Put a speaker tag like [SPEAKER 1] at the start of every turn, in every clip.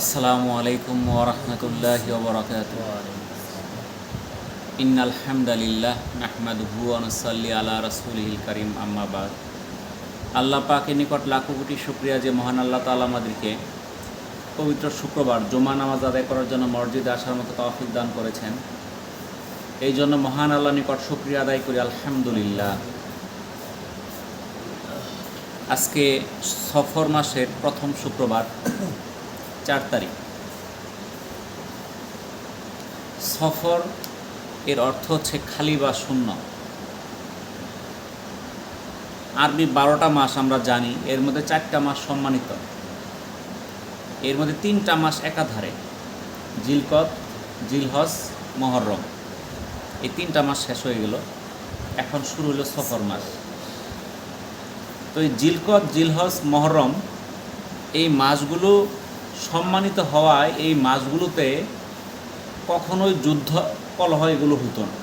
[SPEAKER 1] আসসালামু আলাইকুম ওরহমতুল্লাহ ওবরাকাত ইন্নাল হামদালিল্লাহ নাহমাদুহু আনসাল্লি আলা রাসূলিল করিম আম্মাবাদ আল্লাহ পাকের নিকট লাখো কোটি শুক্রিয়া যে মহান আল্লাহ তাআলা আমাদেরকে পবিত্র শুক্রবার জুমা নামাজ আদায় করার জন্য মসজিদে আসার মতো তৌফিক দান করেছেন। এই জন্য মহান আল্লাহ নিকট শুক্রিয়া আদায় করি, আলহামদুলিল্লাহ। আজকে সফর মাসের প্রথম শুক্রবার। চার তারিখ। সফর এর অর্থ হচ্ছে খালি বা শূন্য। আরবি বারোটা মাস আমরা জানি, এর মধ্যে চারটা মাস সম্মানিত। এর মধ্যে তিনটা মাস একাধারে জিলকত জিলহজ, মহরম। এই তিনটা মাস শেষ হয়ে গেল, এখন শুরু হলো সফর মাস। তো এই জিলকত জিলহজ, মহরম, এই মাসগুলো সম্মানিত হওয়ায় এই মাছগুলোতে কখনোই যুদ্ধ কলহ এগুলো হতো না।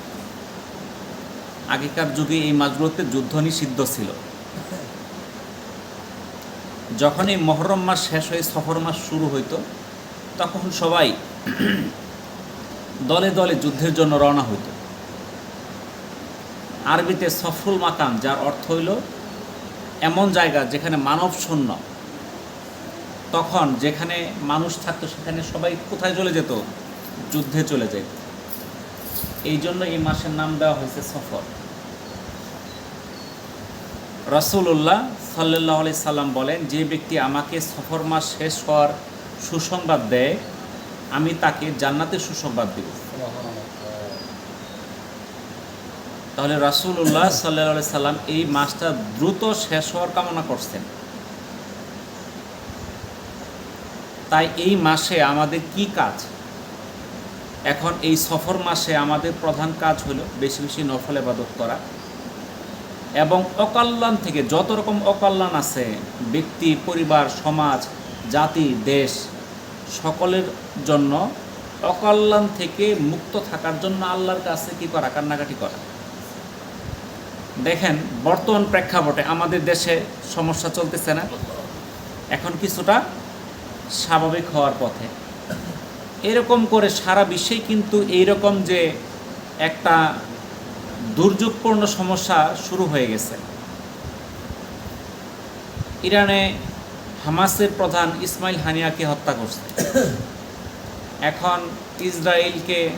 [SPEAKER 1] আগেকার যুগে এই মাছগুলোতে যুদ্ধ নিষিদ্ধ ছিল। যখন এই মহরম মাস শেষ হয়ে সফর মাস শুরু হইতো, তখন সবাই দলে দলে যুদ্ধের জন্য রওনা হইত। আরবিতে সফল মাকাম, যার অর্থ হইল এমন জায়গা যেখানে মানব শূন্য তখন যেখানে মানুষ থাকতো, সেখানে সবাই কোথায় চলে যেত? যুদ্ধে চলে যেত। এই জন্য এই মাসের নাম দেওয়া হয়েছে সফর। রসুল্লাহ সাল্লাহ আলি সাল্লাম বলেন, যে ব্যক্তি আমাকে সফর মাস শেষ হওয়ার সুসংবাদ দেয়, আমি তাকে জান্নাতের সুসংবাদ দেব। তাহলে রাসুল্লাহ সাল্লাহ সাল্লাম এই মাসটা দ্রুত শেষ হওয়ার কামনা করছেন। তাই এই মাসে আমাদের কি কাজ? এখন এই সফর মাসে আমাদের প্রধান কাজ হলো বেশি বেশি নফল এবাদত করা এবং অকল্যাণ থেকে যত রকম অকল্যাণ আছে, ব্যক্তি, পরিবার, সমাজ, জাতি, দেশ, সকলের জন্য অকল্যাণ থেকে মুক্ত থাকার জন্য আল্লাহর কাছে কি করা? কান্নাকাটি করা। দেখেন, বর্তমান প্রেক্ষাপটে আমাদের দেশে সমস্যা চলতেছে না। এখন কিছুটা স্বাভাবিক হওয়ার পথে। এরকম করে সারা বিশ্বেই কিন্তু এইরকম যে একটা দুর্যোগপূর্ণ সমস্যা শুরু হয়ে গেছে। ইরানে হামাসের প্রধান ইসমাইল হানিয়াকে হত্যা করছে। এখন ইসরায়েলকে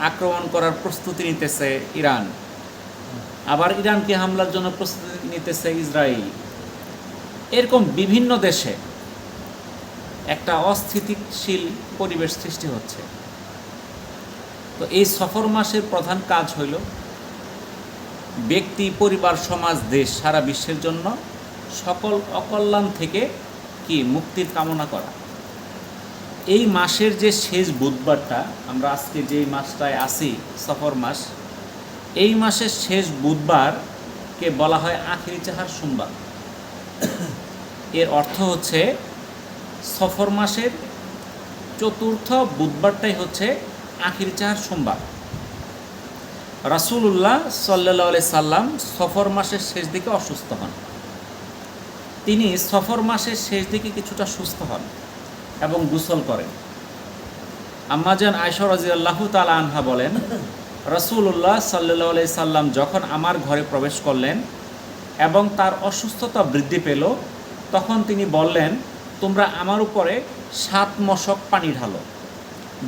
[SPEAKER 1] আক্রমণ করার প্রস্তুতি নিতেছে ইরান। আবার ইরানকে হামলার জন্য প্রস্তুতি নিতেছে ইসরায়েল। এরকম বিভিন্ন দেশে একটা অস্থিতিশীল পরিবেশ সৃষ্টি হচ্ছে। তো এই সফর মাসের প্রধান কাজ হইল ব্যক্তি, পরিবার, সমাজ, দেশ, সারা বিশ্বের জন্য সকল অকল্যাণ থেকে কি মুক্তির কামনা করা? এই মাসের যে শেষ বুধবারটা আমরা আজকে যেই মাসটায় আসি সফর মাস, এই মাসের শেষ বুধবারকে বলা হয় আখিরি চাহার সোমবার। এর অর্থ হচ্ছে সফর মাসের চতুর্থ বুধবারটাই হচ্ছে আখির চার সোমবার। রাসুল্লাহ সাল্লি সাল্লাম সফর মাসের শেষ দিকে অসুস্থ হন। তিনি সফর মাসের শেষ দিকে কিছুটা সুস্থ হন এবং গুসল করেন। আম্মাজান আয়সর রাজি আল্লাহ তালা আনহা বলেন রসুল্লাহ সাল্লি সাল্লাম যখন আমার ঘরে প্রবেশ করলেন এবং তার অসুস্থতা বৃদ্ধি পেল, তখন তিনি বললেন তোমরা আমার উপরে সাত মশক পানি ঢালো,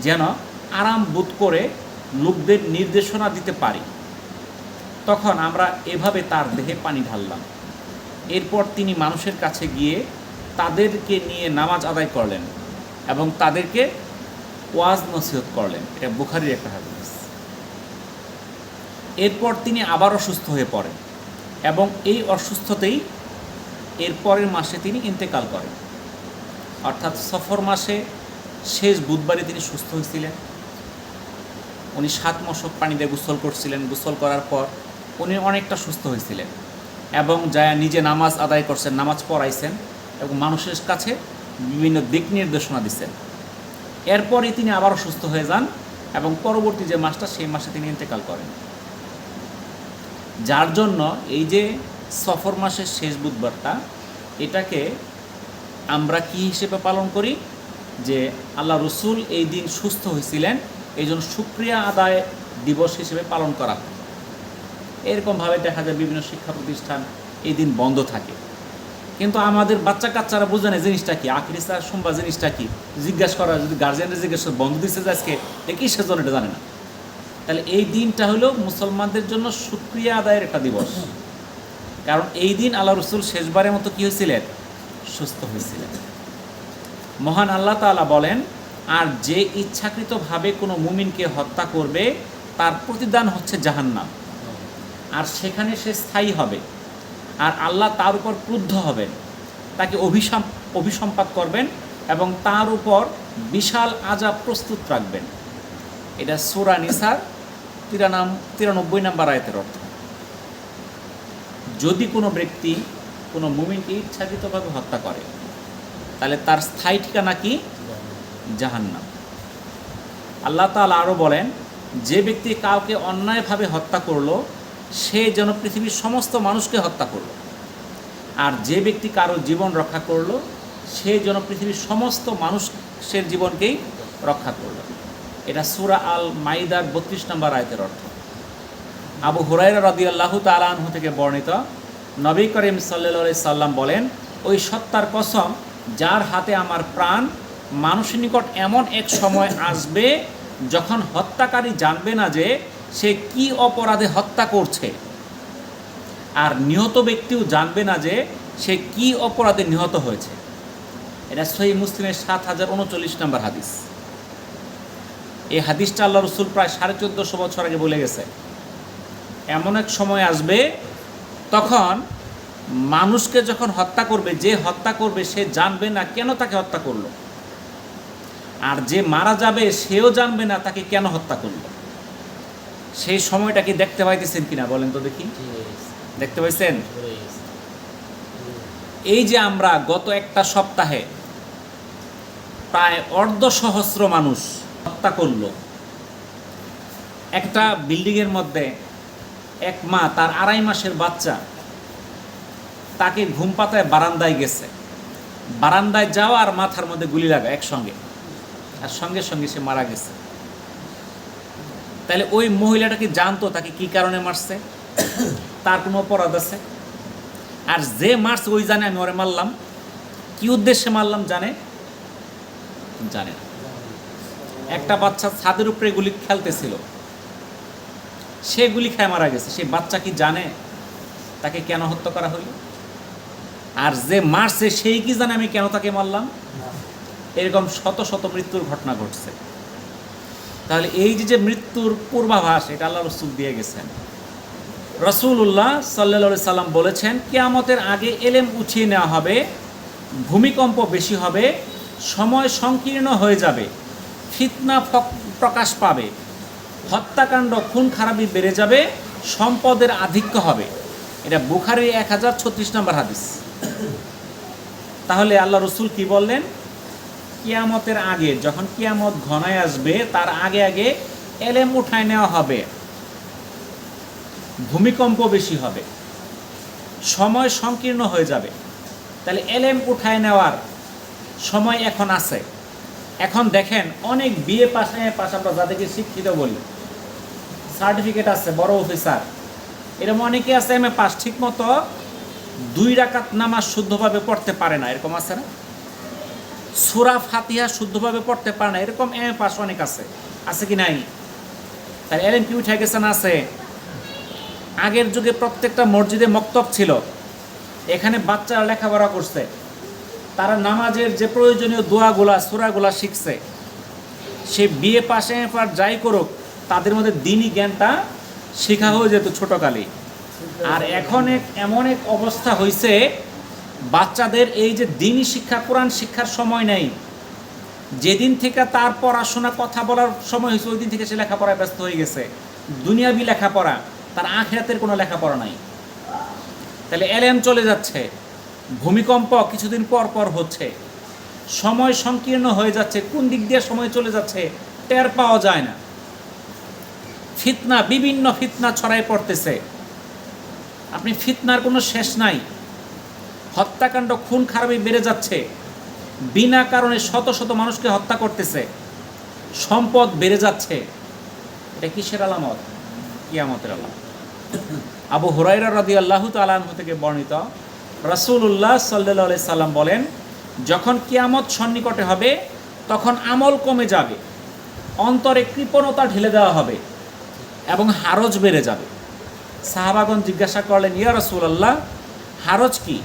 [SPEAKER 1] যেন আরাম বোধ করে লোকদের নির্দেশনা দিতে পারি। তখন আমরা এভাবে তার দেহে পানি ঢাললাম। এরপর তিনি মানুষের কাছে গিয়ে তাদেরকে নিয়ে নামাজ আদায় করলেন এবং তাদেরকে ওয়াজ নসিহত করলেন। এটা বুখারির একটা হাদিস। এরপর তিনি আবার অসুস্থ হয়ে পড়েন এবং এই অসুস্থতেই এরপরের মাসে তিনি ইন্তেকাল করেন। অর্থাৎ সফর মাসে শেষ বুধবারে তিনি সুস্থ হয়েছিলেন। উনি সাত মশক পানিতে গোসল করছিলেন। গোসল করার পর উনি অনেকটা সুস্থ হয়েছিলেন এবং যা নিজে নামাজ আদায় করছেন, নামাজ পড়াইছেন এবং মানুষের কাছে বিভিন্ন দিক নির্দেশনা দিচ্ছেন। এরপরই তিনি আবারও সুস্থ হয়ে যান এবং পরবর্তী যে মাসটা, সেই মাসে তিনি ইন্তেকাল করেন। যার জন্য এই যে সফর মাসের শেষ বুধবারটা, এটাকে আমরা কি হিসেবে পালন করি? যে আল্লাহ রসুল এই দিন সুস্থ হয়েছিলেন, এই জন্য সুক্রিয়া আদায় দিবস হিসেবে পালন করা হয়। এরকমভাবে দেখা যায় বিভিন্ন শিক্ষা প্রতিষ্ঠান এই দিন বন্ধ থাকে। কিন্তু আমাদের বাচ্চা কাচ্চারা বোঝে না জিনিসটা কি? আখরি স্যার সোমবার জিনিসটা কি? জিজ্ঞাসা করা, যদি গার্জিয়ানরা জিজ্ঞেস করে, বন্ধ দিচ্ছে আজকে? এ কি সেজন্য এটা জানে না। তাহলে এই দিনটা হলো মুসলমানদের জন্য সুক্রিয়া আদায়ের একটা দিবস। কারণ এই দিন আল্লাহ রসুল শেষবারের মতো কী হয়েছিলেন? সুস্থ হয়েছিলেন। মহান আল্লাহ তাআলা বলেন, আর যে ইচ্ছাকৃতভাবে কোনো মুমিনকে হত্যা করবে, তার প্রতিদান হচ্ছে জাহান্নাম। আর সেখানে সে স্থায়ী হবে। আর আল্লাহ তার উপর ক্রুদ্ধ হবেন। তাকে অভিশাপ, অভিসম্পাত করবেন এবং তার উপর বিশাল আজাব প্রস্তুত রাখবেন। এটা সুরা নিসার তিরানাম, তিরানব্বই নাম্বার আয়তের অর্থ। যদি কোনো ব্যক্তি কোনো মুমিনকে ইচ্ছাকৃতভাবে হত্যা করে। তাহলে তার স্থায়ী ঠিকানা কি? জাহান্নাম। আল্লাহ তাআলা আরও বলেন, যে ব্যক্তি কাউকে অন্যায়ভাবে হত্যা করল, সে যেন পৃথিবীর সমস্ত মানুষকে হত্যা করল। আর যে ব্যক্তি কারও জীবন রক্ষা করল, সে যেন পৃথিবীর সমস্ত মানুষের জীবনকেই রক্ষা করল। এটা সুরা আল মাইদার বত্রিশ নম্বর আয়তের অর্থ। আবু হুরাইরা রদি আল্লাহ তালাহু থেকে বর্ণিত নবী করিম সাল্লা সাল্লাম বলেন, ওই সত্তার কসম, যার হাতে আমার প্রাণ মানুষের নিকট এমন এক সময় আসবে যখন হত্যাকারী জানবে না যে সে কি অপরাধে হত্যা করছে। আর নিহত ব্যক্তিও জানবে না যে সে কি অপরাধে নিহত হয়েছে। এটা সহি মুসলিমের সাত হাজার উনচল্লিশ নম্বর হাদিস। এই হাদিসটা আল্লাহ রসুল প্রায় সাড়ে চোদ্দোশো বছর আগে বলে গেছে, এমন এক সময় আসবে তখন মানুষকে যখন হত্যা করবে যে হত্যা করবে সে জানবে না কেন তাকে হত্যা করল। আর যে মারা যাবে সেও জানবে না তাকে কেন হত্যা করল। সেই সময়টা কি দেখতে পাইতেছেন কিনা বলেন তো দেখি। দেখতে পাইছেন? এই যে আমরা গত একটা সপ্তাহে প্রায় অর্ধ সহস্র মানুষ হত্যা করল। একটা বিল্ডিংয়ের মধ্যে এক মা তার আড়াই মাসের বাচ্চা, তাকে ঘুম পাতায় বারান্দায় গেছে। বারান্দায় যাওয়া আর মাথার মধ্যে গুলি লাগা একসঙ্গে। আর সঙ্গে সঙ্গে সে মারা গেছে। তাহলে ওই মহিলাটা কি জানতো তাকে কি কারণে মারছে? তার কোনো অপরাধ আছে? আর যে মারছে ওই জানে আমি ওরে মারলাম। কি উদ্দেশ্যে মারলাম জানে? জানে না। একটা বাচ্চা ছাদের উপরে গুলি খেলতেছিল। সে গুলি খেয়ে মারা গেছে। সেই বাচ্চা কি জানে? তাকে কেন হত্যা করা হইল আর যে মারছে সেই কি জানে আমি কেন তাকে মারলাম? এরকম শত শত মৃত্যুর ঘটনা ঘটছে। তাহলে এই যে যে মৃত্যুর পূর্বাভাস এটা আল্লাহ রসুল দিয়ে গেছেন। রসুল্লাহ সাল্লা সাল্লাম বলেছেন কেয়ামতের আগে এলেম উঠিয়ে নেওয়া হবে ভূমিকম্প বেশি হবে সময় সংকীর্ণ হয়ে যাবে ফিতনা প্রকাশ পাবে। হত্যাকাণ্ড খুন খারাপি বেড়ে যাবে, সম্পদের আধিক্য হবে। এটা বুখারি এক হাজার ছত্রিশ নম্বর হাদিস। তাহলে আল্লাহ রসুল কি বললেন? কিয়ামতের আগে, যখন কিয়ামত ঘনায় আসবে, তার আগে আগে এলেম উঠায় নেওয়া হবে। ভূমিকম্প বেশি হবে। সময় সংকীর্ণ হয়ে যাবে। তাহলে এলেম উঠায় নেওয়ার সময় এখন আছে। এখন দেখেন, অনেক বিয়ে পাশে পাশ আমরা যাদেরকে শিক্ষিত বলি সার্টিফিকেট আছে, বড় অফিসার। এরকম অনেকে আছে, এম এ পাস ঠিক মতো দুই রাকাত নামাজ শুদ্ধভাবে পড়তে পারে না, এরকম আছে না? সুরা ফাতিহা শুদ্ধভাবে পড়তে পারে না, এরকম এম এ পাস অনেক আছে। আছে কি নাই? তাহলে এলএম কি উঠে গেছে না আছে? আগের যুগে প্রত্যেকটা মসজিদে মক্তব ছিল। এখানে বাচ্চারা লেখাপড়া করছে। তারা নামাজের যে প্রয়োজনীয় দোয়াগুলা, সুরাগুলা শিখছে। সে বিয়ে পাশে পার যাই করুক তাদের মধ্যে দিনই জ্ঞানটা শেখা হয়ে যেত ছোটকালে। আর এখন এক, এমন এক অবস্থা হয়েছে বাচ্চাদের এই যে দিনই শিক্ষা, কোরআন শিক্ষার সময় নেই। যেদিন থেকে তার পড়াশোনা, কথা বলার সময় হয়েছে ওই দিন থেকে সে লেখাপড়ায় ব্যস্ত হয়ে গেছে। দুনিয়াবি লেখাপড়া, তার আখেরাতের কোনো লেখাপড়া নাই। তাহলে এলএম চলে যাচ্ছে, ভূমিকম্প কিছুদিন পর পর হচ্ছে। সময় সংকীর্ণ হয়ে যাচ্ছে, কোন দিক দিয়ে সময় চলে যাচ্ছে, টের পাওয়া যায় না। ফিতনা, বিভিন্ন ফিতনা ছড়াই পড়তেছে। আপনি ফিতনার কোনো শেষ নাই। হত্যাকাণ্ড খুন খারাপি বেড়ে যাচ্ছে। বিনা কারণে শত শত মানুষকে হত্যা করতেছে। সম্পদ বেড়ে যাচ্ছে। এটা কিসের আলামত? কিয়ামতের আলামত। আবু হুরাইরা রাদি আল্লাহ তালাহ থেকে বর্ণিত রাসূলুল্লাহ সাল্লাহ সাল্লাম বলেন, যখন কিয়ামত সন্নিকটে হবে, তখন আমল কমে যাবে। অন্তরে কৃপণতা ঢেলে দেওয়া হবে। এবং হারজ বেড়ে যাবে। সাহাবাগন জিজ্ঞাসা করলেন, ইয়া রসুল্লাহ হারজ কি?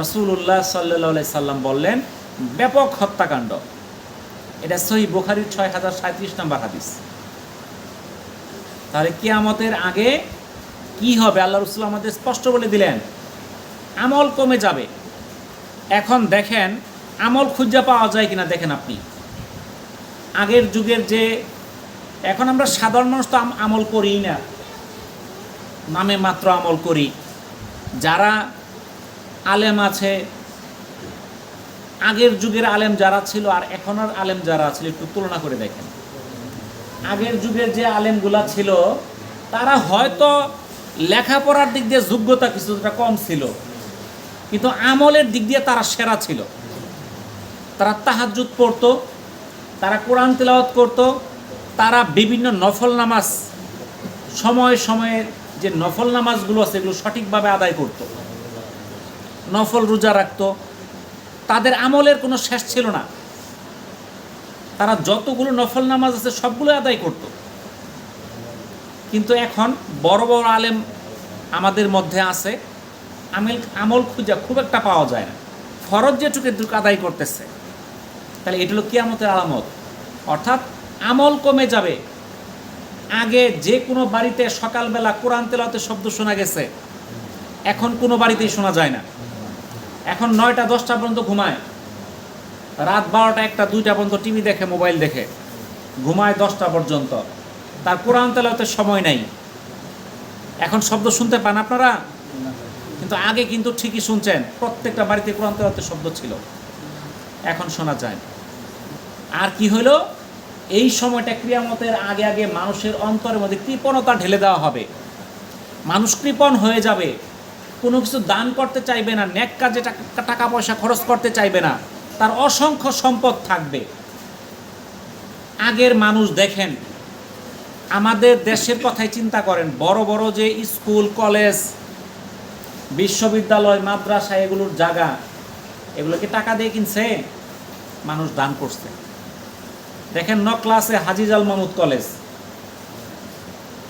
[SPEAKER 1] রসুল্লাহ সাল্লাহ সাল্লাম বললেন, ব্যাপক হত্যাকাণ্ড। এটা সহি বুখারির ছয় হাজার সাঁত্রিশ নম্বর হাদিস। তাহলে কিয়ামতের আগে কি হবে? আল্লাহ রসুল আমাদের স্পষ্ট বলে দিলেন, আমল কমে যাবে। এখন দেখেন, আমল খুঁজে পাওয়া যায় কিনা দেখেন আপনি। আগের যুগের যে এখন আমরা সাধারণ মানুষ তো আম- আমল করি না। নামে মাত্র আমল করি। যারা আলেম আছে, আগের যুগের আলেম যারা ছিল আর এখনের আলেম যারা ছিল একটু তুলনা করে দেখেন। আগের যুগের যে আলেমগুলা ছিল, তারা হয়তো লেখাপড়ার দিক দিয়ে যোগ্যতা কিছুটা কম ছিল, কিন্তু আমলের দিক দিয়ে তারা সেরা ছিল। তারা তাহাজুদ পড়তো, তারা কোরআন তেলাওয়াত করত তারা বিভিন্ন নফল নামাজ, সময়ে সময়ে যে নফল নামাজগুলো আছে এগুলো সঠিকভাবে আদায় করত। নফল রোজা রাখত। তাদের আমলের কোনো শেষ ছিল না। তারা যতগুলো নফল নামাজ আছে সবগুলো আদায় করত। কিন্তু এখন বড় বড় আলেম আমাদের মধ্যে আছে। আমেল, আমল খুঁজা খুব একটা পাওয়া যায় না। ফরজ যেটুকু আদায় করতেছে। তাহলে এটা হলো কিয়ামতের আলামত। অর্থাৎ আমল কমে যাবে। আগে যে কোনো বাড়িতে সকালবেলা কোরআন তেলাতে শব্দ শোনা গেছে, এখন কোনো বাড়িতেই শোনা যায় না। এখন নয়টা, দশটা পর্যন্ত ঘুমায়। রাত বারোটা, একটা, দুইটা পর্যন্ত টিভি দেখে, মোবাইল দেখে, ঘুমায় দশটা পর্যন্ত। তার কোরআন তেলাতে সময় নাই। এখন শব্দ শুনতে পান আপনারা? কিন্তু আগে কিন্তু ঠিকই শুনছেন, প্রত্যেকটা বাড়িতে কোরআন তেলাতে শব্দ ছিল। এখন শোনা যায় আর কি হলো এই সময়টা ক্রিয়ামতের আগে আগে মানুষের অন্তরের মধ্যে কৃপণতা ঢেলে দেওয়া হবে। মানুষ কৃপণ হয়ে যাবে। কোনো কিছু দান করতে চাইবে না ন্যাক কাজে টাকা- পয়সা খরচ করতে চাইবে না। তার অসংখ্য সম্পদ থাকবে। আগের মানুষ দেখেন, আমাদের দেশের কথাই চিন্তা করেন। বড় বড় যে স্কুল, কলেজ, বিশ্ববিদ্যালয়, মাদ্রাসা, এগুলোর জায়গা এগুলোকে টাকা দিয়ে কিনছে? মানুষ দান করছে। দেখেন ন ক্লাসে হাজিজাল মাহমুদ কলেজ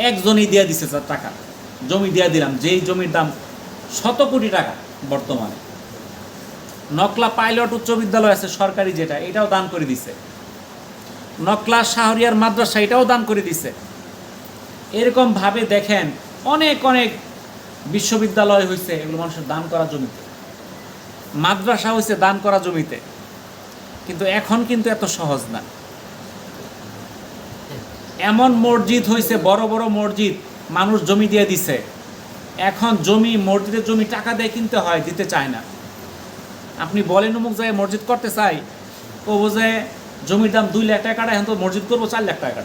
[SPEAKER 1] একজনই দিয়ে দিছে তার টাকা। জমি দিয়ে দিলাম, যেই জমির দাম শত কোটি টাকা বর্তমানে। নকলা পাইলট উচ্চ বিদ্যালয় আছে, সরকারি যেটা, এটাও দান করে দিছে। নকলা শাহরিয়ার মাদ্রাসা, এটাও দান করে দিছে। এরকম ভাবে দেখেন, অনেক অনেক বিশ্ববিদ্যালয় হয়েছে এগুলো মানুষের দান করা জমিতে। মাদ্রাসা হয়েছে দান করা জমিতে। কিন্তু এখন কিন্তু এত সহজ না। এমন মসজিদ হয়েছে বড় বড় মসজিদ, মানুষ জমি দিয়ে দিছে। এখন জমি, মসজিদের জমি টাকা দিয়ে কিনতে হয়, দিতে চায় না। আপনি বলেন অমুক জায়গায় মসজিদ করতে চাই ও বোঝে জমির দাম দুই লাখ টাকা এখন তো মসজিদ করব চার লাখ টাকা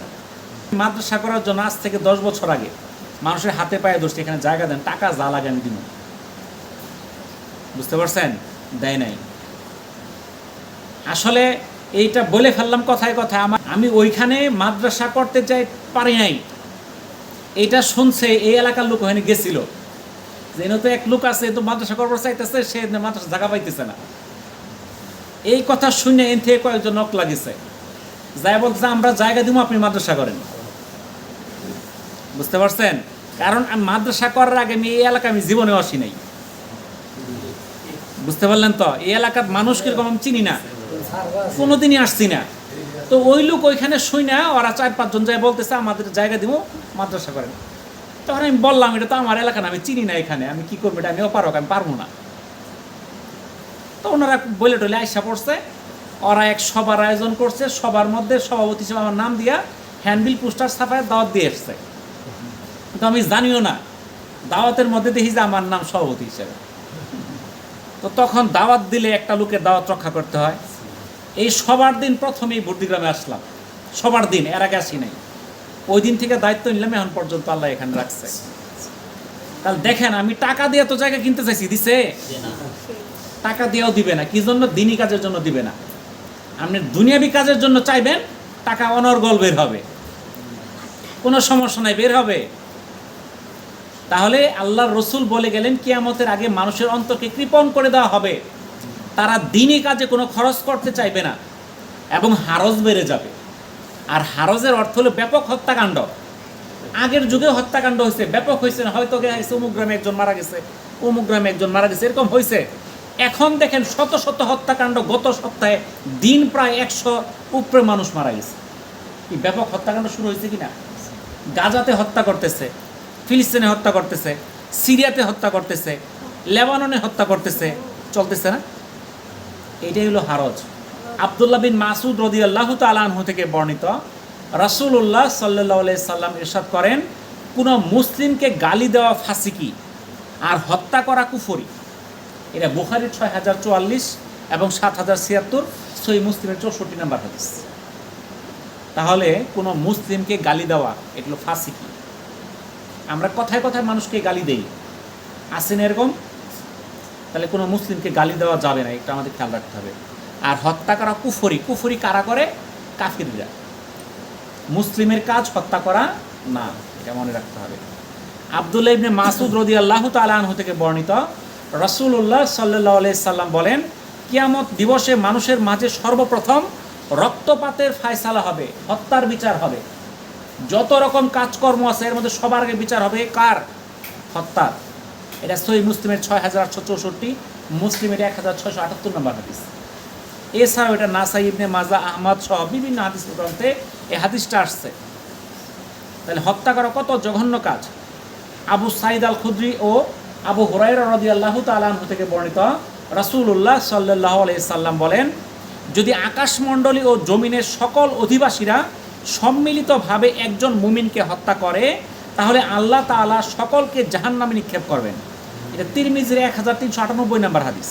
[SPEAKER 1] মাদ্রাসা করার জন্য আজ থেকে দশ বছর আগে মানুষের হাতে পায়ে দোষটি, এখানে জায়গা দেন, টাকা যা লাগে আমি দিব বুঝতে পারছেন? দেয় নাই। আসলে এইটা বলে ফেললাম কথায় কথায়, আমার আমি ওইখানে মাদ্রাসা করতে চাই পারি নাই। এটা শুনছে, এই এলাকার লোক ওখানে গেছিল। যে তো এক লোক আছে, তো মাদ্রাসা করবার চাইতেছে, সে মাদ্রাসা জায়গা পাইতেছে না। এই কথা শুনে এন থেকে কয়েকজন নক লাগিছে। যাই বলতেছে আমরা জায়গা দিব আপনি মাদ্রাসা করেন। বুঝতে পারছেন? কারণ আমি মাদ্রাসা করার আগে আমি এই এলাকা আমি জীবনে আসি নাই। বুঝতে পারলেন তো? এই এলাকার মানুষ কীরকম আমি চিনি না। কোনোদিনই আসছি না। তো ওই লোক ওইখানে শুই না, ওরা চার পাঁচজন যায় বলতেছে, আমাদের জায়গা দিব, মাদ্রাসা করেন। তখন আমি বললাম, এটা তো আমার এলাকা না, আমি চিনি না এখানে, আমি কি করব, এটা আমিও পারো আমি পারব না। তো ওনারা বলে টলে আইসা পড়ছে, ওরা এক সভার আয়োজন করছে সবার মধ্যে সভাপতি হিসেবে আমার নাম দিয়া হ্যান্ডবিল, পোস্টার ছাপায় দাওয়াত দিয়ে এসছে। কিন্তু আমি জানিও না, দাওয়াতের মধ্যে দেখি যে আমার নাম সভাপতি হিসেবে। তো তখন দাওয়াত দিলে একটা লোকের দাওয়াত রক্ষা করতে হয়। এই সবার দিন প্রথমেই বর্দিগ্রামে আসলাম। সবার দিন, এর আগে আসি নাই। ওই দিন থেকে দায়িত্ব নিলাম, এখন পর্যন্ত আল্লাহ এখানে রাখছে। তাহলে দেখেন, আমি টাকা দিয়ে তো জায়গা কিনতে চাইছি, দিছে? টাকা দিয়েও দিবে না। কি জন্য? দিনই কাজের জন্য দিবে না। আপনি দুনিয়াবি কাজের জন্য চাইবেন, টাকা অনর্গল বের হবে। কোনো সমস্যা নাই, বের হবে। তাহলে আল্লাহর রসুল বলে গেলেন, কিয়ামতের আগে মানুষের অন্তরকে কৃপণ করে দেওয়া হবে। তারা দিনই কাজে কোনো খরচ করতে চাইবে না এবং হারজ বেড়ে যাবে। আর হারজের অর্থ হলো ব্যাপক হত্যাকাণ্ড। আগের যুগে হত্যাকাণ্ড হয়েছে, ব্যাপক হয়েছে না? হয়তো গেছে, অমুক গ্রামে একজন মারা গেছে, অমুক গ্রামে একজন মারা গেছে, এরকম হয়েছে। এখন দেখেন শত শত হত্যাকাণ্ড গত সপ্তাহে দিন প্রায় একশো উপরে মানুষ মারা গেছে। কি ব্যাপক হত্যাকাণ্ড শুরু হয়েছে কি না গাজাতে হত্যা করতেছে, ফিলিস্তিনে হত্যা করতেছে, সিরিয়াতে হত্যা করতেছে, লেবাননে হত্যা করতেছে, চলতেছে না? এটাই হলো হারজ। আবদুল্লাহ বিন মাসুদ রদি আল্লাহ তালাহু থেকে বর্ণিত রাসুল্লাহ সাল্লাহ সাল্লাম ইরশাদ করেন, কোনো মুসলিমকে গালি দেওয়া ফাঁসিকি আর হত্যা করা কুফরি। এটা বুখারির ছয় হাজার চুয়াল্লিশ এবং সাত হাজার ছিয়াত্তর সই মুসলিমের চৌষট্টি নাম্বার হাদিস। তাহলে কোনো মুসলিমকে গালি দেওয়া এগুলো ফাঁসিকি। আমরা কথায় কথায় মানুষকে গালি দেই। আসেন এরকম? তাহলে কোনো মুসলিমকে গালি দেওয়া যাবে না, এটা আমাদের খেয়াল রাখতে হবে। আর হত্যা করা কুফরি কুফরি কারা করে? কাফিররা। মুসলিমের কাজ হত্যা করা না, এটা মনে রাখতে হবে। আবদুল্লাহ ইবনে মাসুদ রদি আল্লাহ তালাহু থেকে বর্ণিত রসুল্লাহ সাল্লাহ সাল্লাম বলেন, কিয়ামত দিবসে মানুষের মাঝে সর্বপ্রথম রক্তপাতের ফায়সালা হবে, হত্যার বিচার হবে। যত রকম কাজকর্ম আছে, এর মধ্যে সবার আগে বিচার হবে কার? হত্যার। এটা সহি মুসলিমের ছয় হাজার আটশো চৌষট্টি, মুসলিমের এক হাজার ছয়শো আটাত্তর নম্বর হাদিস। এছাড়াও এটা নাসাই ইবনে মাজা, আহমদ সহ বিভিন্ন হাদিস গ্রন্থে এই হাদিসটা আসছে। তাহলে হত্যা করা কত জঘন্য কাজ। আবু সাইদ আল খুদ্রি ও আবু হুরাইরা রদি আল্লাহ তালাহু থেকে বর্ণিত রাসুল্লাহ সাল্লাহ সাল্লাম বলেন, যদি আকাশমণ্ডলী ও জমিনের সকল অধিবাসীরা সম্মিলিতভাবে একজন মুমিনকে হত্যা করে, তাহলে আল্লাহ তাআলা সকলকে জাহান্নামে নিক্ষেপ করবেন। এটা তিরমিজের এক হাজার তিনশো আটানব্বই নম্বর হাদিস।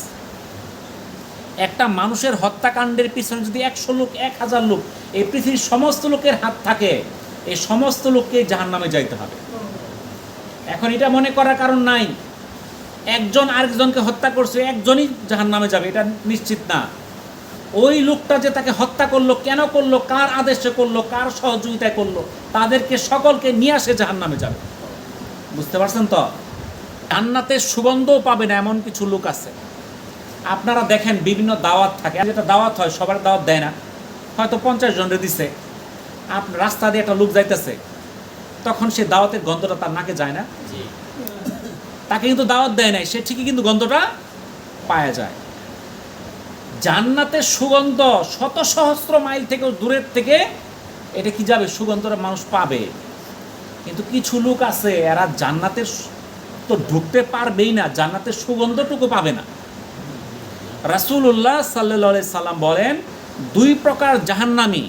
[SPEAKER 1] একটা মানুষের হত্যাকাণ্ডের পিছনে যদি একশো লোক, এক হাজার লোক, এই পৃথিবীর সমস্ত লোকের হাত থাকে, এই সমস্ত লোককে জাহান্নামে যাইতে হবে। এখন এটা মনে করার কারণ নাই। একজন আরেকজনকে হত্যা করছে, একজনই জাহান্নামে যাবে, এটা নিশ্চিত না। ওই লোকটা যে তাকে হত্যা করল, কেন করল, কার আদেশে করল, কার সহযোগিতায় করল, তাদেরকে সকলকে নিয়ে আসে জাহান নামে যাবে। বুঝতে পারছেন তো? জান্নাতের সুগন্ধও পাবে না এমন কিছু লোক আছে। আপনারা দেখেন বিভিন্ন দাওয়াত থাকে। যেটা দাওয়াত হয় সবার দাওয়াত দেয় না। হয়তো পঞ্চাশ জনরে দিছে। রাস্তা দিয়ে একটা লোক যাইতেছে। তখন সে দাওয়াতের গন্ধটা তার নাকে যায় না। তাকে কিন্তু দাওয়াত দেয় নাই। সে ঠিকই কিন্তু গন্ধটা পাওয়া যায়। জান্নাতের সুগন্ধ শত সহস্র মাইল থেকে দূরের থেকে এটা কি যাবে? সুগন্ধটা মানুষ পাবে। কিন্তু কিছু লোক আছে এরা জান্নাতের তো ঢুকতে পারবেই না, জান্নাতের সুগন্ধটুকু পাবে না। রাসূলুল্লাহ সাল্লাহ সাল্লাম বলেন, দুই প্রকার জাহান্নামী,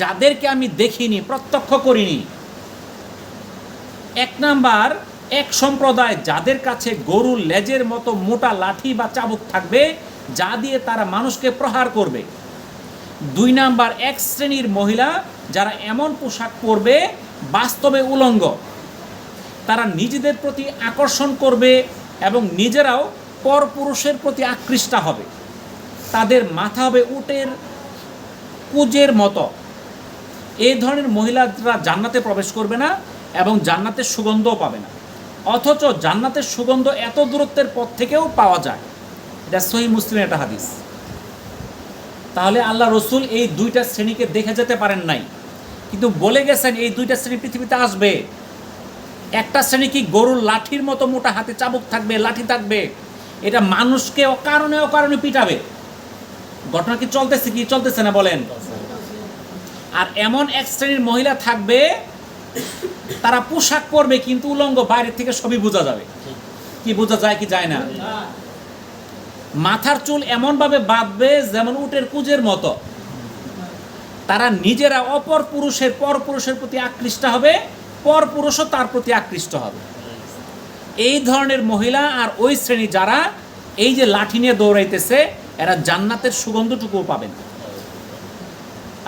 [SPEAKER 1] যাদেরকে আমি দেখিনি, প্রত্যক্ষ করিনি। এক নাম্বার, এক সম্প্রদায় যাদের কাছে গরুর লেজের মতো মোটা লাঠি বা চাবুক থাকবে, যা দিয়ে তারা মানুষকে প্রহার করবে। দুই নাম্বার, এক শ্রেণির মহিলা যারা এমন পোশাক পরবে, বাস্তবে উলঙ্গ। তারা নিজেদের প্রতি আকর্ষণ করবে এবং নিজেরাও পরপুরুষের প্রতি আকৃষ্ট হবে। তাদের মাথা হবে উটের কুজের মতো। এই ধরনের মহিলারা জান্নাতে প্রবেশ করবে না এবং জান্নাতের সুগন্ধও পাবে না। অথচ জান্নাতের সুগন্ধ এত দূরত্বের পথ থেকেও পাওয়া যায়। এটা সহি মুসলিমের একটা হাদিস। তাহলে আল্লাহ রসুল এই দুইটা শ্রেণীকে দেখে যেতে পারেন নাই। কিন্তু বলে গেছেন এই দুইটা শ্রেণি পৃথিবীতে আসবে। একটা শ্রেণি কি গরুর লাঠির মতো মোটা হাতে চাবুক থাকবে, লাঠি থাকবে? এটা মানুষকে অকারণে অকারণে পিটাবে। ঘটনা কি চলতেছে কি চলতেছে না বলেন? আর এমন এক শ্রেণির মহিলা থাকবে, তারা পোশাক পরবে কিন্তু উলঙ্গ বাইরের থেকে সবই বোঝা যাবে। কি বোঝা যায় কি যায় না? মাথার চুল এমনভাবে বাঁধবে যেমন উটের কুজের মতো। তারা নিজেরা অপর পুরুষের পর পুরুষের প্রতি আকৃষ্ট হবে। পর পুরুষও তার প্রতি আকৃষ্ট হবে। এই ধরনের মহিলা আর ওই শ্রেণি যারা এই যে লাঠি নিয়ে দৌড়াইতেছে, এরা জান্নাতের সুগন্ধটুকুও পাবেন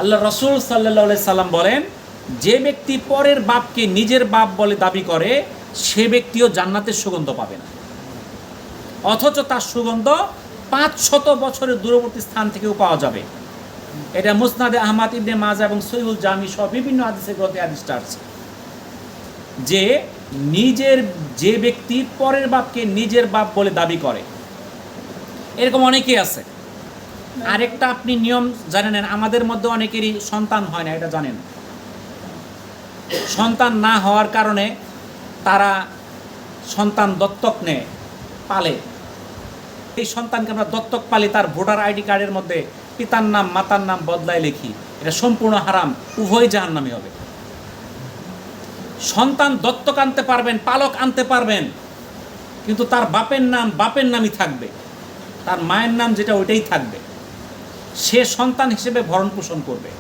[SPEAKER 1] আল্লাহ রসুল সাল্লাহ সাল্লাম বলেন, যে ব্যক্তি পরের বাপকে নিজের বাপ বলে দাবি করে, সে ব্যক্তিও জান্নাতের সুগন্ধ পাবে না। অথচ তার সুগন্ধ পাঁচ শত বছরের দূরবর্তী স্থান থেকেও পাওয়া যাবে। এটা মুসনাদে আহমাদ, ইবনে মাজা এবং সৈহুল জামি সহ বিভিন্ন আদিসের গ্রন্থে আদিসটা আছে। যে নিজের, যে ব্যক্তি পরের বাপকে নিজের বাপ বলে দাবি করে। এরকম অনেকেই আছে। আরেকটা আপনি নিয়ম জানেন, আমাদের মধ্যে অনেকেরই সন্তান হয় না, এটা জানেন। সন্তান না হওয়ার কারণে তারা সন্তান দত্তক নেয়, পালে। এই সন্তানকে আমরা দত্তক পালি তার ভোটার আইডি কার্ডের মধ্যে পিতার নাম, মাতার নাম বদলায় লিখি। এটা সম্পূর্ণ হারাম, উভয় জাহান্নামী হবে। সন্তান দত্তক আনতে পারবেন, পালক আনতে পারবেন, কিন্তু তার বাপের নাম, বাপের নামই থাকবে। তার মায়ের নাম যেটা, ওইটাই থাকবে। সে সন্তান হিসেবে ভরণ পোষণ করবে।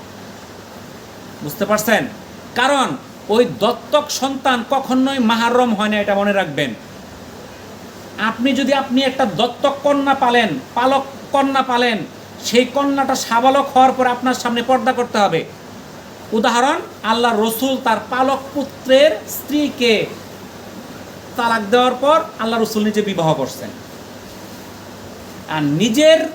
[SPEAKER 1] বুঝতে পারছেন? কারণ ওই দত্তক সন্তান কখনোই মাহারম হয় না, এটা মনে রাখবেন। আপনি যদি, আপনি একটা দত্তক কন্যা পালেন, পালক কন্যা পালেন, সেই কন্যাটা সাবালক হওয়ার পর আপনার সামনে পর্দা করতে হবে। উদাহরণ, আল্লাহ রসুল তার পালক পুত্রের স্ত্রীকে তালাক দেওয়ার পর আল্লাহ রসুল নিজে বিবাহ করছেন। আর নিজের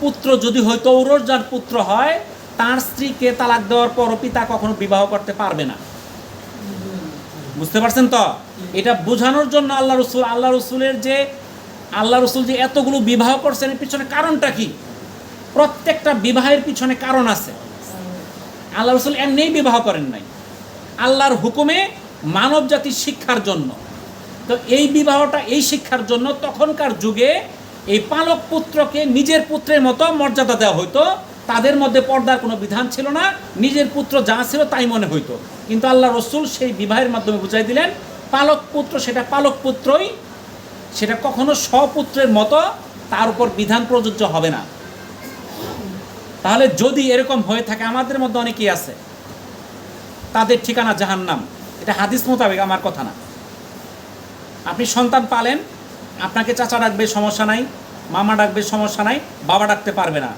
[SPEAKER 1] পুত্র যদি হয়তো ঔরজার পুত্র হয়, তার স্ত্রীকে তালাক দেওয়ার পর পিতা কখনো বিবাহ করতে পারবে না। বুঝতে পারছেন তো? এটা বোঝানোর জন্য আল্লাহ রসুল, আল্লাহ রসুলের যে, আল্লাহ রসুল যে এতগুলো বিবাহ করছেন, এর পিছনে কারণটা কি? প্রত্যেকটা বিবাহের পিছনে কারণ আছে। আল্লাহ রসুল এমনিই বিবাহ করেন নাই। আল্লাহর হুকুমে মানব জাতির শিক্ষার জন্য। তো এই বিবাহটা, এই শিক্ষার জন্য তখনকার যুগে এই পালক পুত্রকে নিজের পুত্রের মতো মর্যাদা দেওয়া হতো তাদের মধ্যে পর্দার কোনো বিধান ছিল না। নিজের পুত্র যা ছিল তাই মনে হইতো। কিন্তু আল্লাহ রসুল সেই বিবাহের মাধ্যমে বুঝাই দিলেন, পালক পুত্র সেটা পালক পুত্রই, সেটা কখনো স্বপুত্রের মতো তার উপর বিধান প্রযোজ্য হবে না। তাহলে যদি এরকম হয়ে থাকে, আমাদের মধ্যে অনেকেই আছে, তাদের ঠিকানা জাহান্নাম। এটা হাদিস মোতাবেক আমার কথা না। আপনি সন্তান পালেন, আপনাকে চাচা ডাকবে, সমস্যা নাই, মামা ডাকবে, সমস্যা নাই, বাবা ডাকতে পারবে না।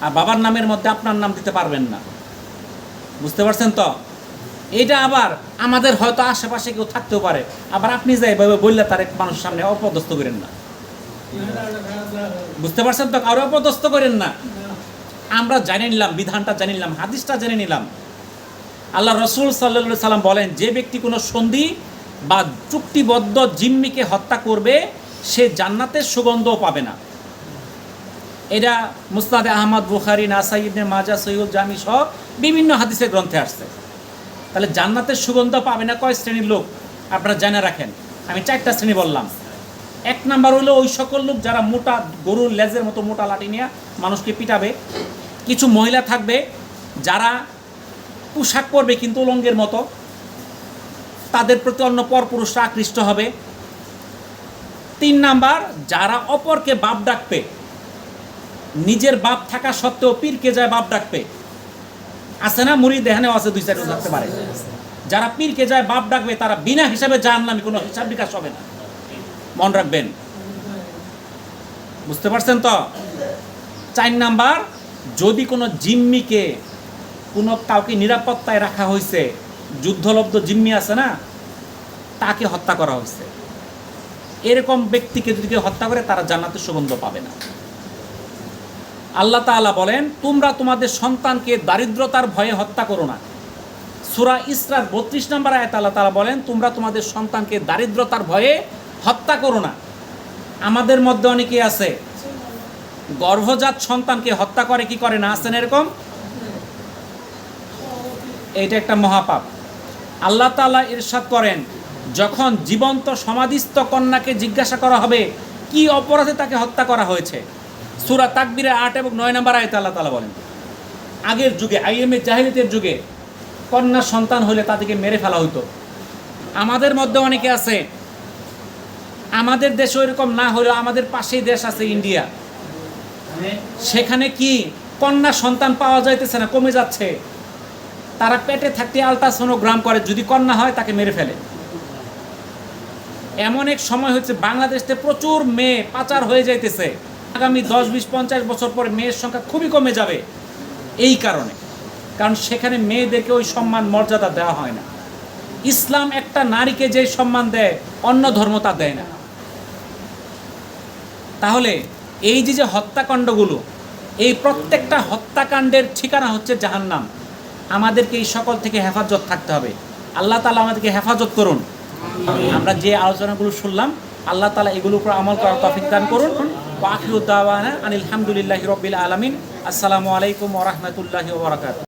[SPEAKER 1] আর বাবার নামের মধ্যে আপনার নাম দিতে পারবেন না। বুঝতে পারছেন তো? এটা আবার আমাদের হয়তো আশেপাশে কেউ থাকতেও পারে। আবার আপনি যাই এভাবে বললে তার এক মানুষের সামনে অপদস্থ করেন না। বুঝতে পারছেন তো? কারও অপদস্থ করেন না। আমরা জানি নিলাম, বিধানটা জানি নিলাম, হাদিসটা জেনে নিলাম। আল্লাহ রসুল সাল্লা সাল্লাম বলেন, যে ব্যক্তি কোনো সন্ধি বা চুক্তিবদ্ধ জিম্মিকে হত্যা করবে, সে জান্নাতের সুগন্ধও পাবে না। এটা মুস্তাদে আহমদ, বুখারি, নাসাই, ইবনে মাজা সৈয়দ জামি সহ বিভিন্ন হাদিসের গ্রন্থে আসছে। তাহলে জান্নাতের সুগন্ধ পাবে না কয় শ্রেণির লোক? আপনারা জেনে রাখেন, আমি চারটা শ্রেণি বললাম। এক নাম্বার হলো ওই সকল লোক যারা মোটা গরুর লেজের মতো মোটা লাঠি নিয়ে মানুষকে পিটাবে কিছু মহিলা থাকবে যারা পোশাক পরবে কিন্তু উলঙ্গের মতো। তাদের প্রতি অন্য পরপুরুষরা আকৃষ্ট হবে। তিন নাম্বার, যারা অপরকে বাপ ডাকবে, নিজের বাপ থাকা সত্ত্বেও পীরকে যায় বাপ ডাকবে। আছে না? মুড়ি দেহানেও আছে, দুই চারজন থাকতে পারে। যারা পীরকে যায় বাপ ডাকবে, তারা বিনা হিসাবে জান নামে কোনো হিসাব বিকাশ হবে না। মন রাখবেন। বুঝতে পারছেন তো? চার নাম্বার যদি কোনো জিম্মিকে কোনো কাউকে নিরাপত্তায় রাখা হয়েছে, যুদ্ধলব্ধ জিম্মি আছে না, তাকে হত্যা করা হয়েছে। এরকম ব্যক্তিকে যদি কেউ হত্যা করে, তারা জান্নাতের সুগন্ধ পাবে না। আল্লাহ তাআলা বলেন, তোমরা তোমাদের সন্তানকে দারিদ্রতার ভয়ে হত্যা করো না। সুরা ইসরার বত্রিশ নম্বর আয়াত আল্লাহ তাআলা বলেন, তোমরা তোমাদের সন্তানকে দারিদ্রতার ভয়ে হত্যা করো না। আমাদের মধ্যে অনেকেই আছে গর্ভজাত সন্তানকে হত্যা করে, কি করে? না আছেন এরকম? এটা একটা মহাপাপ। আল্লাহ তাআলা ইরশাদ করেন, যখন জীবন্ত সমাধিস্থ কন্যাকে জিজ্ঞাসা করা হবে, কি অপরাধে তাকে হত্যা করা হয়েছে? সুরা তাকবিরে আট এবং নয় নম্বর আয়তে আল্লাহ তালা বলেন, আগের যুগে আইএমএ জাহিলিতের যুগে, কন্যা সন্তান হলে তাদেরকে মেরে ফেলা হতো আমাদের মধ্যে অনেকে আছে, আমাদের দেশে এরকম না হলেও আমাদের পাশেই দেশ আছে ইন্ডিয়া। সেখানে কি কন্যা সন্তান পাওয়া যাইতেছে না? কমে যাচ্ছে। তারা পেটে থাকতে আলট্রাসোনোগ্রাম করে, যদি কন্যা হয় তাকে মেরে ফেলে। এমন এক সময় হচ্ছে বাংলাদেশে প্রচুর মেয়ে পাচার হয়ে যাইতেছে। আগামী দশ, বিশ, পঞ্চাশ বছর পরে মেয়ের সংখ্যা খুবই কমে যাবে এই কারণে। কারণ সেখানে মেয়েদেরকে ওই সম্মান, মর্যাদা দেওয়া হয় না। ইসলাম একটা নারীকে যে সম্মান দেয়, অন্য ধর্ম তা দেয় না। তাহলে এই যে যে হত্যাকাণ্ডগুলো এই প্রত্যেকটা হত্যাকাণ্ডের ঠিকানা হচ্ছে জাহান্নাম। আমাদেরকে এই সকল থেকে হেফাজত থাকতে হবে। আল্লাহ তালা আমাদেরকে হেফাজত করুন। আমরা যে আলোচনাগুলো শুনলাম আল্লাহ তালা এগুলোর উপর আমল করার তফিক দান করুন। আনিলামদুলিল্লাহ আনিল হামদুলিল্লাহি রব্বিল আলমিন। আসসালামু আলাইকুম ওরহমতুল্লাহ ওবরাকাত